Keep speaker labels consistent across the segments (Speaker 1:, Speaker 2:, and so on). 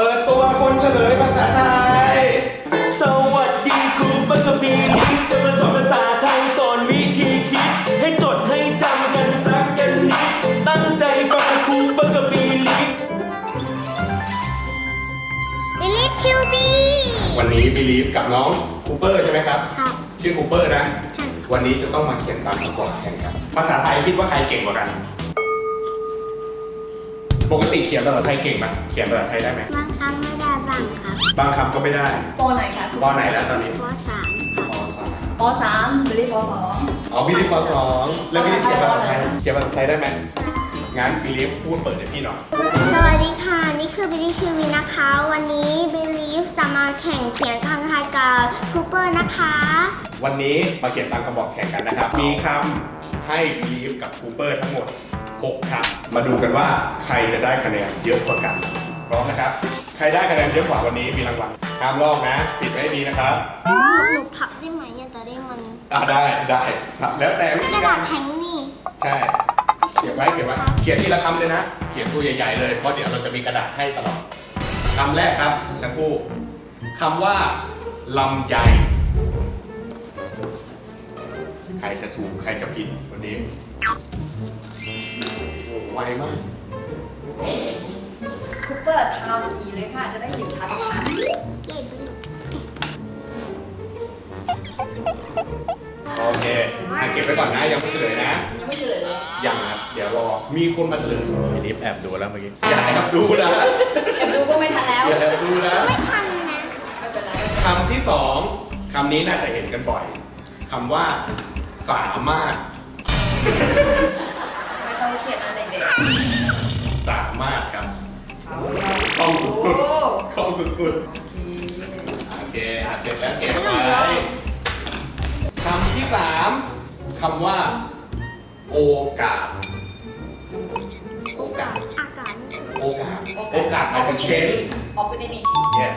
Speaker 1: เปิดตัวคนเฉลยภาษาไทย
Speaker 2: สวัสดีครูปักกะบีลิงจะมาสอนภาษาไทยสอนวิธีคิด ให้จดให้จำกันสักกันนิดตั้งใจฟังครูปักกะบีลิง
Speaker 3: Believe to be
Speaker 1: วันนี้บิลีฟกับน้องคูเปอร์ใช่ไหมครับ
Speaker 3: ครับ
Speaker 1: ชื่อคูเปอร์นะ
Speaker 3: ค่ะ
Speaker 1: วันนี้จะต้องมาเขียนตามคำบอกแข่งกัน ภาษาไทยคิดว่าใครเก่งกว่ากัน ปกติเขียนภาษาไทยเก่งไหมเขียนภาษาไทยได้ไหม
Speaker 3: บางครั้งไม่ได้บางครับ
Speaker 1: บางคำก็ไม่ได้
Speaker 4: ปไหนคะ
Speaker 1: ปอไหนแล้วตอนนี้
Speaker 3: ปสามครับ
Speaker 1: ปสาม
Speaker 4: ปสามหรือปสอง
Speaker 1: อ๋อบิลีฟปสองแล้วบิลีฟเขียนภาษาไทยเขียนภาษาไทยได้ไหมงั้นบิลีฟพูดเปิดให้พี่หน่อย
Speaker 3: สวัสดีค่ะ นี่คือ Believe to be นะคะ วันนี้ Believe จะมาแข่งเขียนคำไทยกับคูเปอร์นะคะ
Speaker 1: วันนี้มาเขียนตามคำบอกแข่งกันนะครับ มีคำให้บิลีฟกับคูเปอร์ทั้งหมด 6คำมาดูกันว่าใครจะได้คะแนนเยอะกว่ากัน พร้อมนะครับ ใครได้คะแนนเยอะกว่าวันนี้มีรางวัลห้ามลอกนะ ปิดไว้ให้ดีนะครับ
Speaker 3: หนูหนูพับได้ไหมอะจะได้มัน
Speaker 1: อ่าได้ได้ครับแล้วแต่วิ
Speaker 3: ก
Speaker 1: ธี
Speaker 3: ระ
Speaker 1: กา
Speaker 3: ดารษแข็งนี่
Speaker 1: ใช่เขียนไว้เขียนไว้เขียนทีละคำเลยนะ เขียนตัวใหญ่ๆเลยเพราะเดี๋ยวเราจะมีกระดาษให้ตลอดคำแรกครับทั้งคู่คำว่าลำไยใครจะถูกใครจะผิดวันนี้โอ้โห ไวมาก
Speaker 4: คูเปอร์ทาวสีเลยค่ะ จะได้เห็นชัดชัด
Speaker 3: เก็บลูก
Speaker 1: โอเคอะเก็บไว้ก่อนนะ ยังไม่เฉลยนะ
Speaker 4: ยังไม่เฉลยเลย
Speaker 1: ยังครับเดี๋ยวรอ มีคนมาเฉลยพี่นิฟแอบดูแล้วเมื่อกี้ อย่าแอบดูนะ
Speaker 4: แอบดูก็ไม่ทันแล้ว
Speaker 1: อย่าแอบดูนะ
Speaker 3: ไม่ทันนะ
Speaker 4: ไม่เป็นไร
Speaker 1: คำที่สองคำนี้น่าจะเห็นกันบ่อยคำว่า สามารถ
Speaker 4: ไม่ต้องเขียนอะไรเด็ก
Speaker 1: สามารถครับ
Speaker 4: ๆเอา
Speaker 1: คล่อง
Speaker 4: โอ้
Speaker 1: สุดๆคล่องสุดๆ โอเคอะเสร็จแล้วเก็บไว้คำที่สามคำว่า โอกาส โอกาส
Speaker 3: อากาศนี่
Speaker 1: โอกาส โอกาสหมายถึง change
Speaker 4: ออกไปนี่
Speaker 1: yes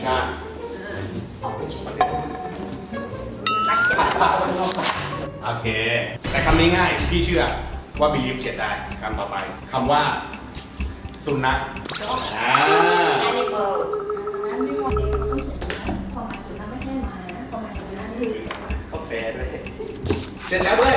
Speaker 1: ใช่
Speaker 4: ออกไป change นักเขียน
Speaker 1: โอเค แต่คำนี้ง่าย พี่เชื่อ ว่าบิลีฟเขียนได้คำต่อไปคำว่า สุนัขอ่า
Speaker 4: animals animal เองเขาต้องเขียนนะความหมายสุดท้ายไม่ใช่หมานะความหมายสุดท้ายคือกา
Speaker 1: แฟด้วยเสร็จแล้วด้วย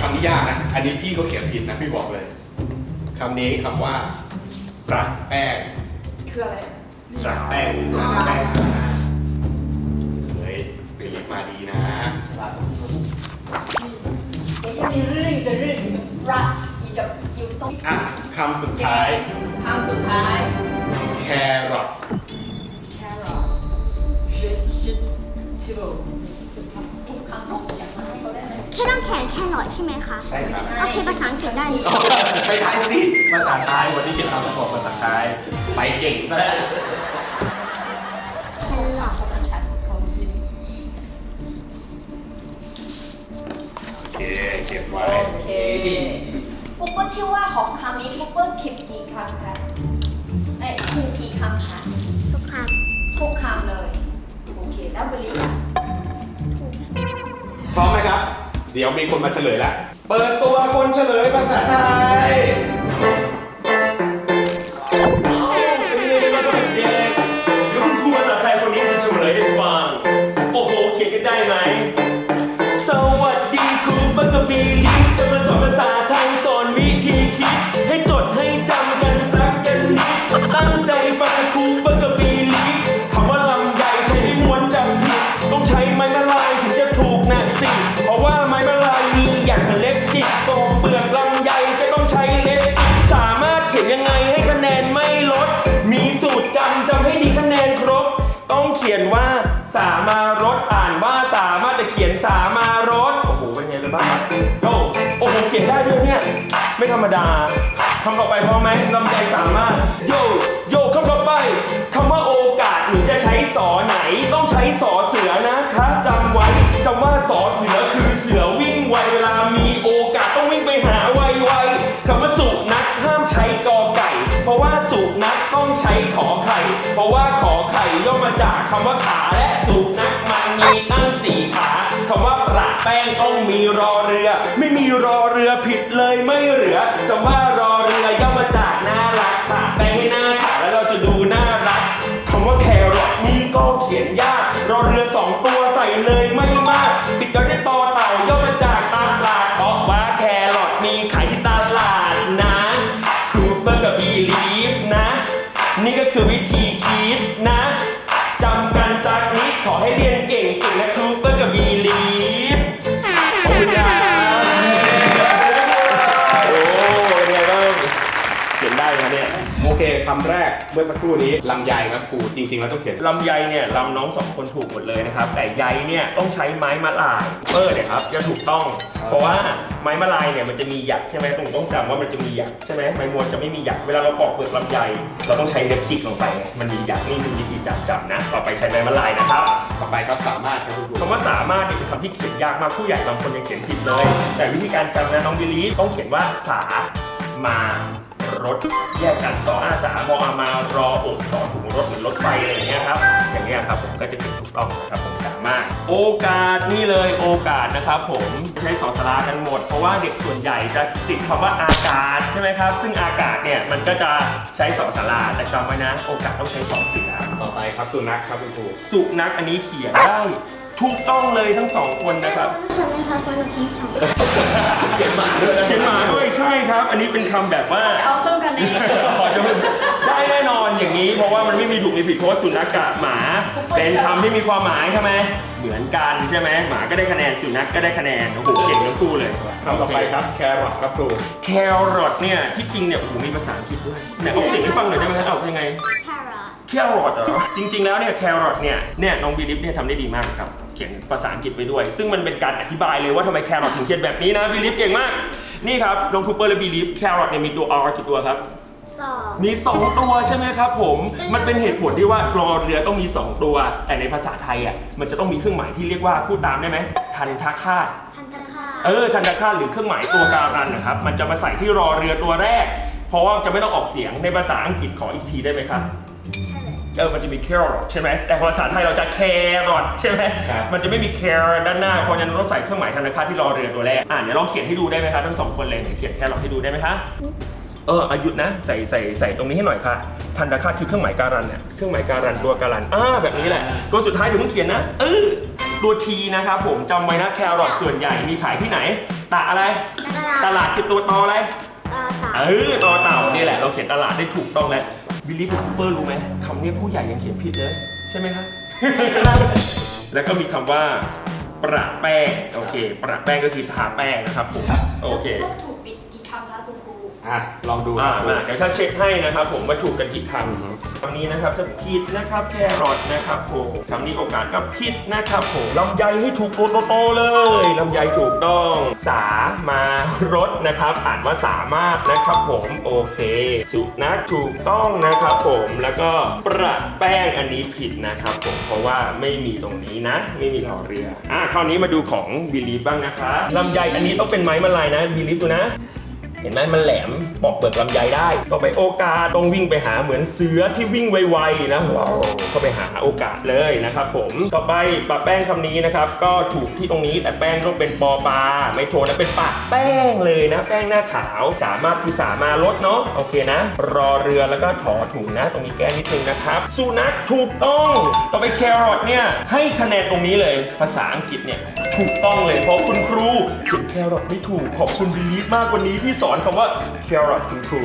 Speaker 1: คำนี้ยากนะ อันนี้พี่ก็เขียนผิดนะพี่บอกเลยคำนี้คำว่าประแป้ง
Speaker 4: คืออะไร
Speaker 1: ประแป้งหรือสารแป้ง
Speaker 4: รื่อจะรักอีจะอยู่ตรง
Speaker 1: อะคำสุดท้าย
Speaker 4: คำสุดท้าย
Speaker 1: แครอท
Speaker 4: carrot vegetable ทุกคำต้องจากมาให้เขาได้เลย
Speaker 3: แค่ต้องแขนแค่หลอดใช่ไหมคะ
Speaker 1: ใช่ครับ
Speaker 3: โอเคภาษาอังกฤษได้นี่
Speaker 1: ไปไทยสิภาษาไทยวันนี้จะทำระบบภาษาไทยไปเก่งซะแล้ว ไว้
Speaker 4: โอเคกูเปิ้ลคิดว่าของคำนี้กูเปิ้ลเก็บกี่คำคะเอ้ยครูกี่คำคะ
Speaker 3: ทุกค
Speaker 4: ทุกคำเลย โอเค แล้วบริล่ะ
Speaker 1: พร้อมไหมครับ เดี๋ยวมีคนมาเฉลยแล้ว เปิดตัวคนเฉลยภาษาไทย
Speaker 2: บีลิงจะมาสอนภาษาไทยสอนวิธีคิด ให้จดให้จำกันสักกันนิดตั้งใจฟังครูปักกะบีลิงคำว่าลำใหญ่ใช้ไม่ม้วนจำผิดต้องใช้ไม้มะลายถึงจะถูกนะสิเพราะว่าไม้มะลายมีอย่างเล็บจิกตรงเปลือกลำไยก็ต้องใช้เล็บจิกสามารถเขียนยังไงให้คะแนนไม่ลด มีสูตรจำจำให้ดีคะแนนครบ ต้องเขียนว่าสามารถอ่านว่าสามารถแต่เขียนสามาร ขียนได้ด้วยเนี่ย ไม่ธรรมดาคำต่อไปพร้อมไหมลำใจสามารถ โย โยคำต่อไปคำว่าโอกาสหนูจะใช้สอไหน ต้องใช้สอเสือนะคะจำไว้จำว่าสอเสือคือเสือวิ่งไวเวลามีโอกาสต้องวิ่งไปหาไวๆคำว่าสุนัขห้ามใช้กอไก่ เพราะว่าสุนัขต้องใช้ขอไข่เพราะว่าขอไข่ย่อมาจากคำว่าขาและสุนัขมันมีตั้งสี่ขา คำว่าประแป้งต้องมีรอเรือ ไม่มีรอเรือผิดเลยไม่เหลือจำว่ารอเรือย่อมาจากน่ารักประแป้งให้หน้าขาแล้วเราจะดูน่ารักคำว่าแครอทนี่ก็เขียนยาก รอเรือสองตัวใส่เลยไม่มากปิดด้วยได้ต่อเต่าย่อมาจากตาปลาเพราะว่าแครอทมีขายที่ตลาดนะคูเปอ
Speaker 1: ร์กับบีลีฟนะ นี่ก็คือวิธี อสักครู่นี้ลำไยครับครูจริงๆแล้วต้องเขียน
Speaker 2: ลำไยเนี่ยลำน้องสองคนถูกหมดเลยนะครับ แต่ใยเนี่ยต้องใช้ไม้มะลายเออเนี่ยครับจะถูกต้อง เพราะว่าไม้มะลายเนี่ยมันจะมีหยักใช่ไหมตรงต้องจำว่ามันจะมีหยักใช่ไหมไม้มวลจะไม่มีหยักเวลาเราปอกเปลือกลำไยเราต้องใช้เล็บจิกลงไป มันมีหยักนี่คือวิธีจับจับนะ ต่อไปใช้ไม้มะลายนะครับ
Speaker 1: ต่อไปครับสามารถครับคุณครู
Speaker 2: คำว่าสามารถเนี่ยเป็นคำที่เขียนยากมากผู้ใหญ่บางคนยังเขียนผิดเลย แต่วิธีการจำนะน้องบิลลี่ต้องเขียนว่าสามา รถแยกกันสออาสามออามารออกต่อถุงรถเหมือนรถไฟอะไรอย่างเงี้ยครับ อย่างเงี้ยครับผมก็จะเขียนถูกต้องนะครับผมสามารถ โอกาสนี่เลยโอกาสนะครับผมใช้สอสลากันหมด เพราะว่าเด็กส่วนใหญ่จะติดคำว่าอากาศใช่ไหมครับ ซึ่งอากาศเนี่ยมันก็จะใช้สอสลาแต่จำไว้นะ โอกาสต้องใช้สอเสือ
Speaker 1: ต่อไปครับสุนัขครับคุณครู
Speaker 2: สุนัขอันนี้เขียนได้ ถูกต้องเลยทั้งสองคนนะครับ
Speaker 3: ชวนไหมคะคนละทีสอง
Speaker 1: เขียนหมาด้วยนะ
Speaker 2: เขียนหมาด้วยใช่ครับ อันนี้เป็นคำแบบว่า
Speaker 4: เอาเพิ่มกันใน
Speaker 2: ขอจะได้แน่นอนอย่างนี้ เพราะว่ามันไม่มีถูกมีผิดเพราะว่าสุนัขกับหมา เป็นคำที่มีความหมายใช่ไหมเหมือนกันใช่ไหมหมาก็ได้คะแนนสุนัขก็ได้คะแนนโอ้โหเก่งทั้งคู่เลย
Speaker 1: คำต่อไปครับ แครอทครับครู
Speaker 2: แครอทเนี่ยที่จริงเนี่ยโอ้โหมีภาษาอังกฤษด้วยไหนเอาเสียงให้ฟังหน่อยได้ไหมครับเอายังไง
Speaker 3: แครอท
Speaker 2: แครอทเหรอจริง ๆ แล้วเนี่ยแครอทเนี่ยเนี่ยน้องบีลิฟเนี่ยทำได้ดีมากครับ เขียนภาษาอังกฤษไว้ด้วย ซึ่งมันเป็นการอธิบายเลยว่าทำไมแครอทถึงเขียนแบบนี้นะบีลิฟเก่งมาก นี่ครับน้องคูเปอร์และบีลิฟแครอทเนี่ยมีตัว R กี่ตัวครับ
Speaker 3: สอง
Speaker 2: มี 2 ตัวใช่ไหมครับผม มันเป็นเหตุผลที่ว่ารอเรือต้องมี 2 ตัว แต่ในภาษาไทยอะมันจะต้องมีเครื่องหมายที่เรียกว่าพูดตามได้ไหมทันทักคาต
Speaker 3: ทันตคา
Speaker 2: เออทันตคาตหรือเครื่องหมายตัวการันนะครับ มันจะมาใส่ที่รอเรือตัวแรก เพราะว่าจะไม่ต้องออกเสียงในภาษาอังกฤษขออีกทีได้ไหมครับ เออมันจะมี carrot ใช่ไหมแต่ภาษาไทยเราจะ carrot ใช่ไหม
Speaker 1: ครับ
Speaker 2: มันจะไม่มี carrot ด้านหน้าเพราะฉะนั้นเราใส่เครื่องหมายธนาคารที่รอเรือตัวแรกอ่าเดี๋ยวลองเขียนให้ดูได้ไหมคะทั้งสองคนเลยเดี๋ยวเขียน carrot ให้ดูได้ไหมคะเอออายุดนะใส่ใส่ใส่ตรงนี้ให้หน่อยค่ะทันตคาตคือเครื่องหมายการันเนี่ยเครื่องหมายการันตัวการันอ่าแบบนี้แหละตัวสุดท้ายเดี๋ยวมึงเขียนนะเออตัว T นะครับผมจำไว้นะ carrot ส่วนใหญ่มีขายที่ไหนตะอะไรตลาดคือตัวตออะไร
Speaker 3: ตาสาม
Speaker 2: เออต่อเต่านี่แหละเราเขียนตลาดได้ถูกต้องแล้ว บิลลี่กับคูเปอร์รู้ไหมคำนี้ผู้ใหญ่ยังเขียนผิดเลย ใช่ไหมครับ แล้วก็มีคำว่า ประแป้ง โอเค ประแป้งก็คือทาแป้งนะครับผม โอเค
Speaker 4: พวกถู
Speaker 1: อะลองดู
Speaker 2: อ่า
Speaker 1: ครับ
Speaker 2: มาเดี๋ยวถ้าเช็คให้นะครับ ผมมาถูกกันอีกคำคำนี้นะครับจะผิดนะครับแครอทนะครับผมคำนี้โอกาสก็ผิดนะครับผมลำไยให้ถูกตัวโตๆเลยลำไยถูกต้อง สามารถนะครับอ่านว่าสามารถนะครับผมโอเค สุนัขถูกต้องนะครับผมแล้วก็ประแป้งอันนี้ผิดนะครับผมเพราะว่าไม่มีตรงนี้นะ ไม่มีรอเรืออะคราวนี้มาดูของบิลีฟบ้างนะคะลำไยอันนี้ต้องเป็นไม้มะลายนะบิลีฟดูนะ เห็นไหมมันแหลมปอกเปลือกลำไยได้ ต่อไปโอกาสต้องวิ่งไปหาเหมือนเสือที่วิ่งไวๆนะว้าวก็ไปหาโอกาสเลยนะครับผมต่อไปปะแป้งคำนี้นะครับ ก็ถูกที่ตรงนี้แต่แป้งต้องเป็นปอปลาไม่โทนะเป็นปะแป้งเลยนะ แป้งหน้าขาวสามารถคือสามารถลดเนาะโอเคนะ รอเรือแล้วก็ถอถุงนะ ตรงนี้แก้นิดนึงนะครับสุนัขถูกต้อง ต่อไปแครอทเนี่ยให้คะแนนตรงนี้เลยภาษาอังกฤษเนี่ยถูกต้องเลยเพราะคุณครูเขียนแครอทไม่ถูกขอบคุณบิลีฟมากกว่านี้ที่สอนคำว่าแครอทคุณครู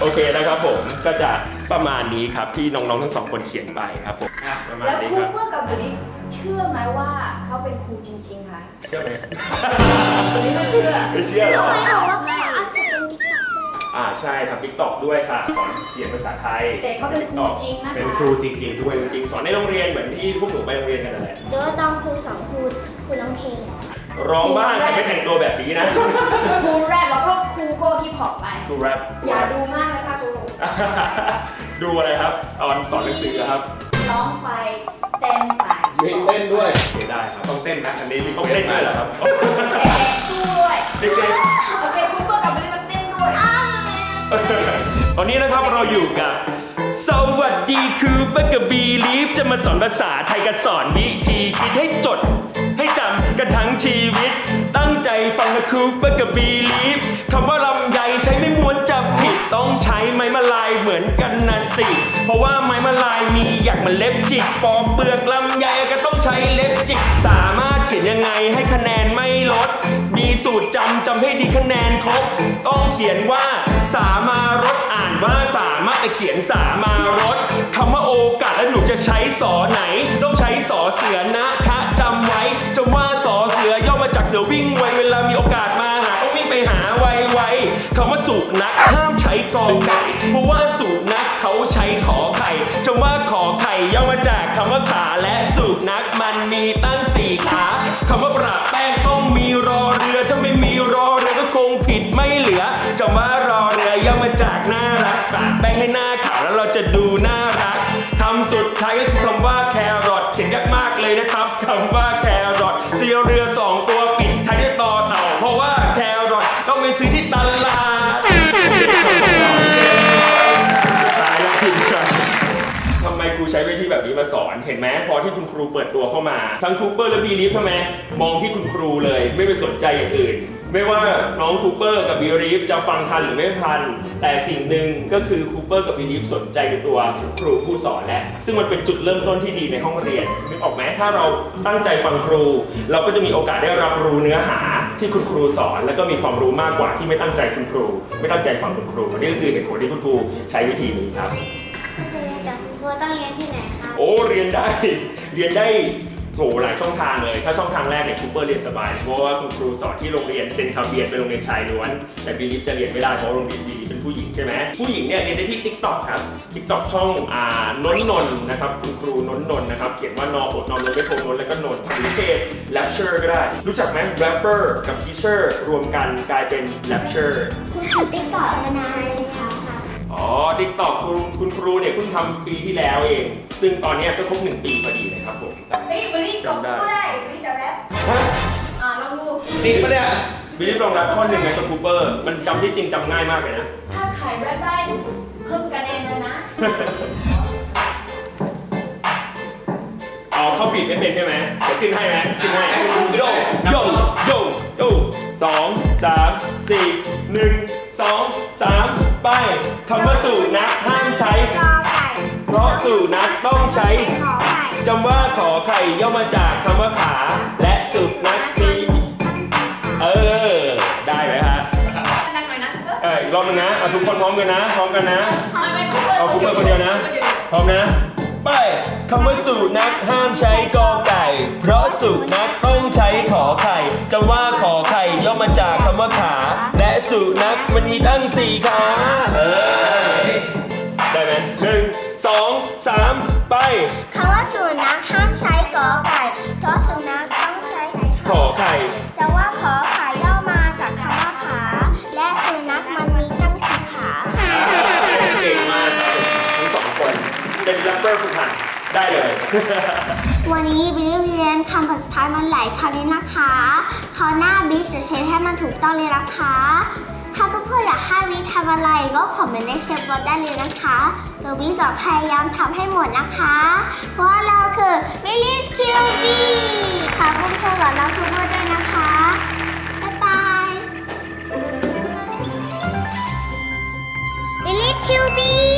Speaker 2: โอเคนะครับผมก็จะประมาณนี้ครับที่น้องๆทั้งสองคนเขียนไปครับผมอะประมาณ
Speaker 4: แล้ว
Speaker 2: นี้
Speaker 4: ครู
Speaker 2: ครับ
Speaker 4: เมื่อกับบลิฟเชื่อไหมว่าเขาเป็นครูจริงๆคะ
Speaker 2: เชื่อไหม
Speaker 4: บลิฟไม่เชื่อ
Speaker 2: ไม่เชื่อเหรอ
Speaker 3: ทำไมบอกว่าเขาอาจจะเป็นติ๊กต็อก
Speaker 2: อ่าใช่ทำติ๊กต็อกด้วยค่ะ สอนเขียนภาษาไทย
Speaker 4: แต่เขาเป็นครูจริงนะคะ
Speaker 1: เป็นครูจริง ๆ ด้วย
Speaker 2: จริงๆสอนในโรงเรียนเหมือนที่พวกหนูไปโรงเรียนกันนั่นแหละ
Speaker 3: เดี๋ยวตอนครูสอนครูครูร้องเพลง
Speaker 2: ร้องบ้างแต่ไม่แต่งตัวแบบนี้นะ
Speaker 4: ครูแรปแล้วก็ครูก็ฮิปฮอปไป
Speaker 2: ดูแรป
Speaker 4: อย่าดูมากนะคะครู
Speaker 2: ดูอะไรครับตอนสอนหนังสือครับ
Speaker 4: ร้องไปเต้นไป
Speaker 1: มีเต้นด้วย
Speaker 2: โอเคได้ครับ
Speaker 1: ต้องเต้นนะอันนี้
Speaker 2: ต้องเต้นด้วยเหรอครับ
Speaker 4: เด็กๆสู้ด้วย
Speaker 2: เด็ก
Speaker 4: โอเคครูเมื่อกับบลิฟมาเต้นด้วย
Speaker 2: ๆตอนนี้นะครับเราอยู่กับ สวัสดีคือเบกบีลีฟจะมาสอนภาษาไทยกับสอนวิธีคิดให้จด ให้จำกันทั้งชีวิต ตั้งใจฟังนะครูเบกบีลีฟคำว่าลำไยใช้ไม่ม้วนจับผิดต้องใช้ไม้มะลายเหมือนกันนะสิ เพราะว่าไม้มะลายมีอยากมันเล็บจิกปอกเปลือกลำไยก็ต้องใช้เล็บจิกสามารถเขียนยังไงให้คะแนนไม่ลด มีสูตรจำจำให้ดีคะแนนครบ ต้องเขียนว่าสามารถอ่านว่าสามารถแต่เขียนสามารถคำว่าโอกาสแล้วหนูจะใช้สอไหนต้องใช้ อไก่เพราะว่าสูตรนักเขาใช้ขอไข่จำว่าขอไข่ย่อมาจากคำว่าขาและสูตรนักมันมีตั้งสี่ขาคำว่าประแป้งต้องมีรอเรือถ้าไม่มีรอเรือก็คงผิดไม่เหลือจำว่ารอเรือย่อมาจากน่ารักประแป้งให้หน้าขาวแล้วเราจะดูหน้า นเห็นไหมพอที่คุณครูเปิดตัวเข้ามา ทั้งคูเปอร์และบีลีฟทำไมมองที่คุณครูเลย ไม่ไปสนใจอย่างอื่น ไม่ว่าน้องคูเปอร์กับบีลีฟจะฟังทันหรือไม่ทัน แต่สิ่งหนึ่งก็คือคูเปอร์กับบีลีฟสนใจในตัวครูผู้สอนแหละ ซึ่งมันเป็นจุดเริ่มต้นที่ดีในห้องเรียนนึกออกไหมถ้าเราตั้งใจฟังครู เราก็จะมีโอกาสได้รับรู้เนื้อหาที่คุณครูสอน แล้วก็มีความรู้มากกว่าที่ไม่ตั้งใจคุณครู ไม่ตั้งใจฟังคุณครูนี่ก็คือเหตุผลที่คุณครูใช้วิธีนี้ครับ
Speaker 3: ก็คือเดี๋ยวคุณครูต้องเรียนที่ไหน
Speaker 2: โอ้เรียนได้ เรียนได้โหหลายช่องทางเลย ถ้าช่องทางแรกเนี่ยคูเปอร์เรียนสบาย เพราะว่าคุณครูสอนที่โรงเรียนเซนคาเบียนเป็นโรงเรียนชายล้วน แต่บีลิฟจะเรียนไม่ได้เพราะโรงเรียนบีลิฟเป็นผู้หญิงใช่ไหมผู้หญิงเนี่ยเรียนได้ที่ TikTok ครับ TikTok ช่องอ่านนนนนะครับคุณครูนนนนท์นะครับเขียนว่านอหดนอนนไม่โทนนแล้วก็นนท์หรือเพจ Lecture ก็ได้ รู้จักไหม Rapper กับ Teacher รวมกันกลายเป็น Lecture
Speaker 3: คุณทำติ๊กต็อกมานานหรื อยังคะ
Speaker 2: อ๋อ TikTok คุณคุณครูเนี่ยเพิ่งทำปีที่แล้วเอง ซึ่งตอนเนี้ยก็ครบหนึ่งปีพอดีเลยครับผม
Speaker 4: เฮ้ยบริจบก็ได้บริจะแรปอ่าลองดู
Speaker 1: จริงปะเนี่ย
Speaker 2: บิลลี่ลองรับข้อหนึ่งไงกับคูเปอร์ มันจำที่จริงจำง่ายมากเลยนะ
Speaker 4: ถ้าขายแรปได้เพิ่มคะแนนเลยนะ
Speaker 2: อ๋อเข้าบีดไม่เป็นใช่ไหมเดี๋ยวขึ้นให้ไหมขึ้นให้โยโยโยโยสองสามสี่หนึ่ง สองสามไปคำว่าสูนักห้ามใช้
Speaker 3: กอไก่
Speaker 2: เพราะสูนักต้องใช้
Speaker 3: ขอไก่
Speaker 2: จำว่าขอไข่ย่อมาจากคำว่าขา และสุนัขมีเออ ได้ไหมฮะ
Speaker 4: ดังหน่อยนะ
Speaker 2: เอออีกรอบหนึงนะเอาทุกคนพร้อมกันนะ พร้อมกันนะ
Speaker 4: ไม่ไม่คุปเปอร์
Speaker 2: เอาคูเปอร์คนเดียวนะ พร้อมนะ ไปคำว่าสูนักห้ามใช้กอไก่ เพราะสูนักต้องใช้ขอไข่จำว่าขอไข่ย่อมาจากคำว่าขาและ สูนักมันมีตั้งสี่ขาเออได้ไหมหนึ่งสองสามไป
Speaker 3: คำว่าสุนัขห้ามใช้กอไก่ เพราะสุนัขต้องใช้
Speaker 2: ขอไข่
Speaker 3: จะว่าขอไข่ย่อมาจากคำว่าขา และสุนัขมันมีตั้งสี่ขา
Speaker 2: เก่งมากทั้งสองคนเป็นแรปเปอร์ฝึกหัด ได้เลย
Speaker 3: วันนี้บิลลี่เรียนคำภาษาไทยมันหลายคำนี้นะคะคราวหน้าบิชจะเช็คให้มันถูกต้องเลยนะคะ ถ้าเพื่อนๆอยากให้วิทำอะไรก็คอมเมนต์ในเชฟบอทได้เลยนะคะเดี๋ยววิจะพยายามทำให้หมดนะคะ เพราะเราคือบิลลี่คิวบีขอบคุณเพื่อนๆกับเราทุกคนด้วยนะคะบ๊ายบายบิลลี่คิวบี